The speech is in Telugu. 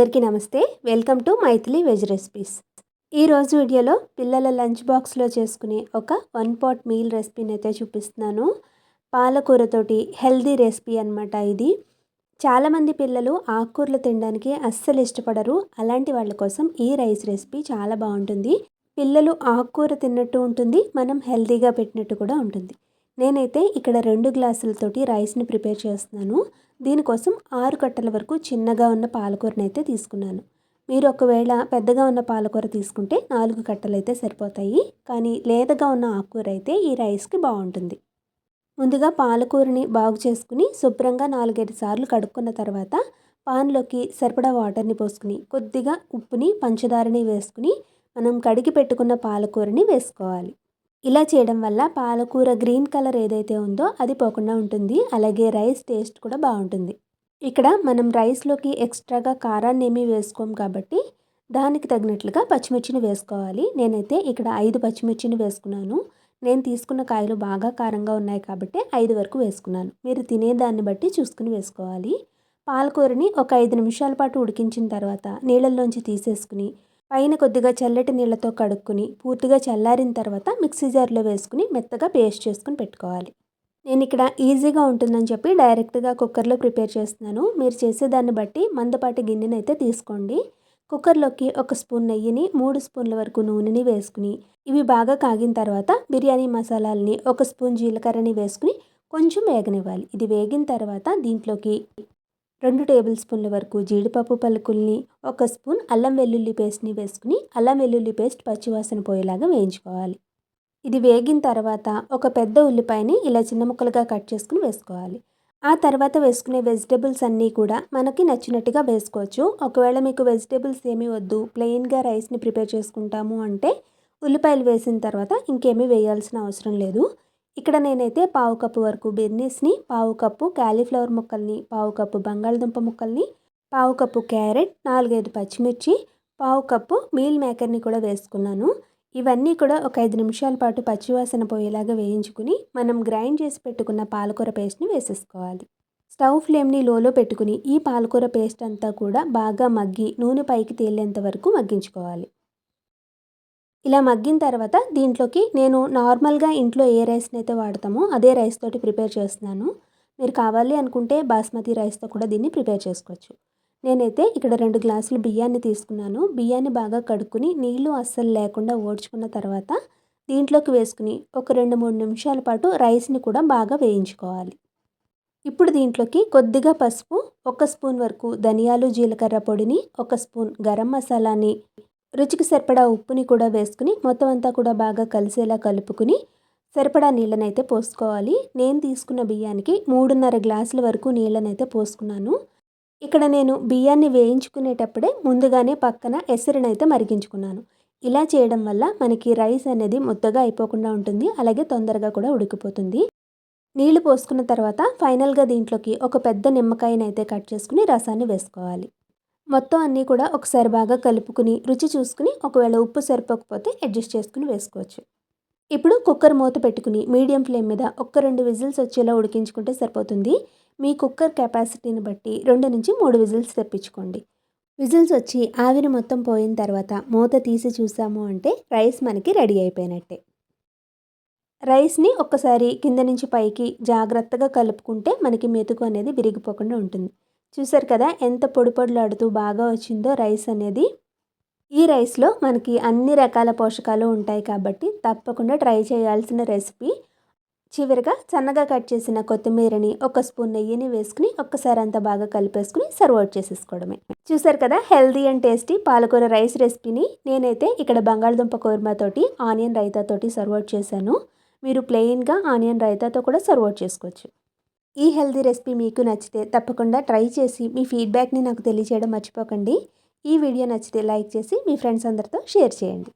అందరికీ నమస్తే. Welcome to Maithili veg recipes. ఈరోజు వీడియోలో పిల్లల లంచ్ బాక్స్లో చేసుకునే ఒక వన్ పాట్ మీల్ రెసిపీని అయితే చూపిస్తున్నాను. పాలకూరతోటి హెల్దీ రెసిపీ అనమాట ఇది. చాలామంది పిల్లలు ఆకుకూరలు తినడానికి అస్సలు ఇష్టపడరు. అలాంటి వాళ్ళ కోసం ఈ రైస్ రెసిపీ చాలా బాగుంటుంది. పిల్లలు ఆకుకూర తిన్నట్టు ఉంటుంది. మనం హెల్దీగా పెట్టినట్టు కూడా ఉంటుంది. నేనైతే ఇక్కడ రెండు గ్లాసులతోటి రైస్ని ప్రిపేర్ చేస్తున్నాను. దీనికోసం ఆరు కట్టల వరకు చిన్నగా ఉన్న పాలకూరని అయితే తీసుకున్నాను. మీరు ఒకవేళ పెద్దగా ఉన్న పాలకూర తీసుకుంటే నాలుగు కట్టలు అయితే సరిపోతాయి. కానీ లేతగా ఉన్న ఆకుకూర అయితే ఈ రైస్కి బాగుంటుంది. ముందుగా పాలకూరని బాగు చేసుకుని శుభ్రంగా నాలుగైదు సార్లు కడుక్కున్న తర్వాత పాన్లోకి సరిపడా వాటర్ని పోసుకుని కొద్దిగా ఉప్పుని పంచదారని వేసుకుని మనం కడిగి పెట్టుకున్న పాలకూరని వేసుకోవాలి. ఇలా చేయడం వల్ల పాలకూర గ్రీన్ కలర్ ఏదైతే ఉందో అది పోకుండా ఉంటుంది. అలాగే రైస్ టేస్ట్ కూడా బాగుంటుంది. ఇక్కడ మనం రైస్లోకి ఎక్స్ట్రాగా కారాన్ని ఏమీ వేసుకోం కాబట్టి దానికి తగినట్లుగా పచ్చిమిర్చిని వేసుకోవాలి. నేనైతే ఇక్కడ ఐదు పచ్చిమిర్చిని వేసుకున్నాను. నేను తీసుకున్న కాయలు బాగా కారంగా ఉన్నాయి కాబట్టి ఐదు వరకు వేసుకున్నాను. మీరు తినేదాన్ని బట్టి చూసుకుని వేసుకోవాలి. పాలకూరని ఒక ఐదు నిమిషాల పాటు ఉడికించిన తర్వాత నీళ్ళల్లోంచి తీసేసుకుని పైన కొద్దిగా చల్లటి నీళ్ళతో కడుక్కుని పూర్తిగా చల్లారిన తర్వాత మిక్సీ జార్లో వేసుకుని మెత్తగా పేస్ట్ చేసుకుని పెట్టుకోవాలి. నేను ఇక్కడ ఈజీగా ఉంటుందని చెప్పి డైరెక్ట్గా కుక్కర్లో ప్రిపేర్ చేస్తున్నాను. మీరు చేసేదాన్ని బట్టి మందపాటి గిన్నెని అయితే తీసుకోండి. కుక్కర్లోకి ఒక స్పూన్ నెయ్యిని మూడు స్పూన్ల వరకు నూనెని వేసుకుని ఇవి బాగా కాగిన తర్వాత బిర్యానీ మసాలాలని ఒక స్పూన్ జీలకర్రని వేసుకుని కొంచెం వేగనివ్వాలి. ఇది వేగిన తర్వాత దీంట్లోకి రెండు టేబుల్ స్పూన్ల వరకు జీడిపప్పు పలుకుల్ని ఒక స్పూన్ అల్లం వెల్లుల్లి పేస్ట్ని వేసుకుని అల్లం వెల్లుల్లి పేస్ట్ పచ్చివాసన పోయేలాగా వేయించుకోవాలి. ఇది వేగిన తర్వాత ఒక పెద్ద ఉల్లిపాయని ఇలా చిన్న ముక్కలుగా కట్ చేసుకుని వేసుకోవాలి. ఆ తర్వాత వేసుకునే వెజిటేబుల్స్ అన్నీ కూడా మనకి నచ్చినట్టుగా వేసుకోవచ్చు. ఒకవేళ మీకు వెజిటేబుల్స్ ఏమీ వద్దు ప్లెయిన్గా రైస్ని ప్రిపేర్ చేసుకుంటాము అంటే ఉల్లిపాయలు వేసిన తర్వాత ఇంకేమీ వేయాల్సిన అవసరం లేదు. ఇక్కడ నేనైతే పావు కప్పు వరకు బిర్నీస్ని పావు కప్పు క్యాలీఫ్లవర్ ముక్కల్ని పావు కప్పు బంగాళదుంప ముక్కల్ని పావు కప్పు క్యారెట్ నాలుగైదు పచ్చిమిర్చి పావు కప్పు మీల్ మేకర్ని కూడా వేసుకున్నాను. ఇవన్నీ కూడా ఒక ఐదు నిమిషాల పాటు పచ్చివాసన పోయేలాగా వేయించుకుని మనం గ్రైండ్ చేసి పెట్టుకున్న పాలకూర పేస్ట్ని వేసేసుకోవాలి. స్టవ్ ఫ్లేమ్ని లోలో పెట్టుకుని ఈ పాలకూర పేస్ట్ అంతా కూడా బాగా మగ్గి నూనె పైకి తేలేంత వరకు మగ్గించుకోవాలి. ఇలా మగ్గిన తర్వాత దీంట్లోకి నేను నార్మల్గా ఇంట్లో ఏ రైస్ని అయితే వాడతామో అదే రైస్ తోటి ప్రిపేర్ చేస్తున్నాను. మీరు కావాలి అనుకుంటే బాస్మతి రైస్తో కూడా దీన్ని ప్రిపేర్ చేసుకోవచ్చు. నేనైతే ఇక్కడ రెండు గ్లాసులు బియ్యాన్ని తీసుకున్నాను. బియ్యాన్ని బాగా కడుక్కుని నీళ్ళు అస్సలు లేకుండా ఓడ్చుకున్న తర్వాత దీంట్లోకి వేసుకుని ఒక రెండు మూడు నిమిషాల పాటు రైస్ని కూడా బాగా వేయించుకోవాలి. ఇప్పుడు దీంట్లోకి కొద్దిగా పసుపు ఒక స్పూన్ వరకు ధనియాలు జీలకర్ర పొడిని ఒక స్పూన్ గరం మసాలాని రుచికి సరిపడా ఉప్పుని కూడా వేసుకుని మొత్తం అంతా కూడా బాగా కలిసేలా కలుపుకుని సరిపడా నీళ్ళనైతే పోసుకోవాలి. నేను తీసుకున్న బియ్యానికి మూడున్నర గ్లాసుల వరకు నీళ్ళనైతే పోసుకున్నాను. ఇక్కడ నేను బియ్యాన్ని వేయించుకునేటప్పుడే ముందుగానే పక్కన ఎసరినైతే మరిగించుకున్నాను. ఇలా చేయడం వల్ల మనకి రైస్ అనేది ముద్దగా అయిపోకుండా ఉంటుంది. అలాగే తొందరగా కూడా ఉడికిపోతుంది. నీళ్ళు పోసుకున్న తర్వాత ఫైనల్గా దీంట్లోకి ఒక పెద్ద నిమ్మకాయనైతే కట్ చేసుకుని రసాన్ని వేసుకోవాలి. మొత్తం అన్నీ కూడా ఒకసారి బాగా కలుపుకుని రుచి చూసుకుని ఒకవేళ ఉప్పు సరిపోకపోతే అడ్జస్ట్ చేసుకుని వేసుకోవచ్చు. ఇప్పుడు కుక్కర్ మూత పెట్టుకుని మీడియం ఫ్లేమ్ మీద ఒక్క రెండు విజిల్స్ వచ్చేలా ఉడికించుకుంటే సరిపోతుంది. మీ కుక్కర్ కెపాసిటీని బట్టి రెండు నుంచి మూడు విజిల్స్ తెప్పించుకోండి. విజిల్స్ వచ్చి ఆవిరి మొత్తం పోయిన తర్వాత మూత తీసి చూసాము అంటే రైస్ మనకి రెడీ అయిపోయినట్టే. రైస్ని ఒక్కసారి కింద నుంచి పైకి జాగ్రత్తగా కలుపుకుంటే మనకి మెతుకు అనేది విరిగిపోకుండా ఉంటుంది. చూసారు కదా ఎంత పొడి పొడిలాడుతూ బాగా వచ్చిందో రైస్ అనేది. ఈ రైస్లో మనకి అన్ని రకాల పోషకాలు ఉంటాయి కాబట్టి తప్పకుండా ట్రై చేయాల్సిన రెసిపీ. చివరిగా సన్నగా కట్ చేసిన కొత్తిమీరని ఒక స్పూన్ నెయ్యిని వేసుకుని ఒక్కసారి అంతా బాగా కలిపేసుకుని సర్వ్ అవుట్ చేసేసుకోవడమే. చూసారు కదా హెల్దీ అండ్ టేస్టీ పాలకూర రైస్ రెసిపీని నేనైతే ఇక్కడ బంగాళదుంప కూర్మాతోటి ఆనియన్ రైతాతోటి సర్వ్ అవుట్ చేశాను. మీరు ప్లెయిన్గా ఆనియన్ రైతాతో కూడా సర్వ్ అవుట్ చేసుకోవచ్చు. ఈ హెల్దీ రెసిపీ మీకు నచ్చితే తప్పకుండా ట్రై చేసి మీ ఫీడ్బ్యాక్ని నాకు తెలియచేయడం మర్చిపోకండి. ఈ వీడియో నచ్చితే లైక్ చేసి మీ ఫ్రెండ్స్ అందరితో షేర్ చేయండి.